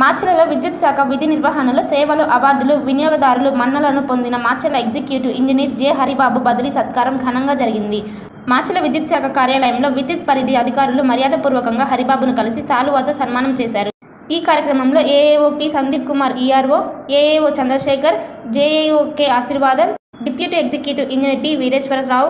మార్చిలలో విద్యుత్ శాఖ విధి నిర్వహణలో సేవలు అవార్డులు వినియోగదారులు మన్నలను పొందిన Macherla executive engineer J. Haribabu బదిలీ సత్కారం ఘనంగా జరిగింది. మాచెల విద్యుత్ శాఖ కార్యాలయంలో విద్యుత్ పరిధి అధికారులు మర్యాదపూర్వకంగా హరిబాబును కలిసి సాలువాతో సన్మానం చేశారు. ఈ కార్యక్రమంలో AAO P Sandeep Kumar ERO AAO Chandrasekhar JAO K Asirvadam deputy executive engineer T Veeresvararao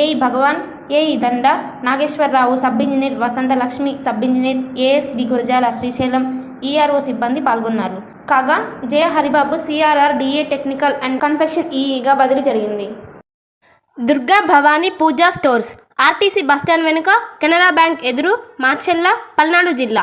AE Bhagavan AE Danda Nageswararao sub engineer Vasantha Lakshmi sub engineer ASD Gurajala Srisailam ERO సిబ్బంది పాల్గొన్నారు. కాగా Jaya Haribabu CRR DA technical and confection ఈఈగా బదిలీ జరిగింది. Durga Bhavani Puja stores RTC bus stand వెనుక Canara bank ఎదురు మాచెల్ల పల్నాడు జిల్లా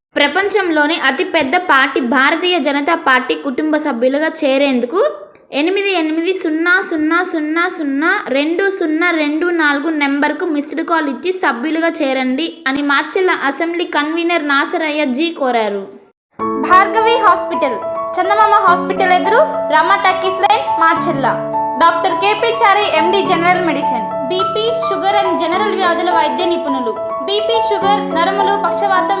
ప్రపంచంలోని అతిపెద్ద పార్టీ భారతీయ జనతా పార్టీ కుటుంబ సభ్యులుగా చేరేందుకు ఎనిమిది ఎనిమిది సున్నా సున్నా సున్నా సున్నా రెండు సున్నా రెండు నాలుగు నెంబర్కు మిస్డ్ కాల్ ఇచ్చి సభ్యులుగా చేరండి అని మాచెల్ల అసెంబ్లీ కన్వీనర్ నాసరయ్య జీ కోరారు. భార్గవి హాస్పిటల్ చందమామ హాస్పిటల్ ఎదురు Rama line Macherla doctor K P Chari MD general medicine. BP sugar and general వ్యాధుల వైద్య నిపుణులు. బీపీ షుగర్ నరములు పక్షవాతం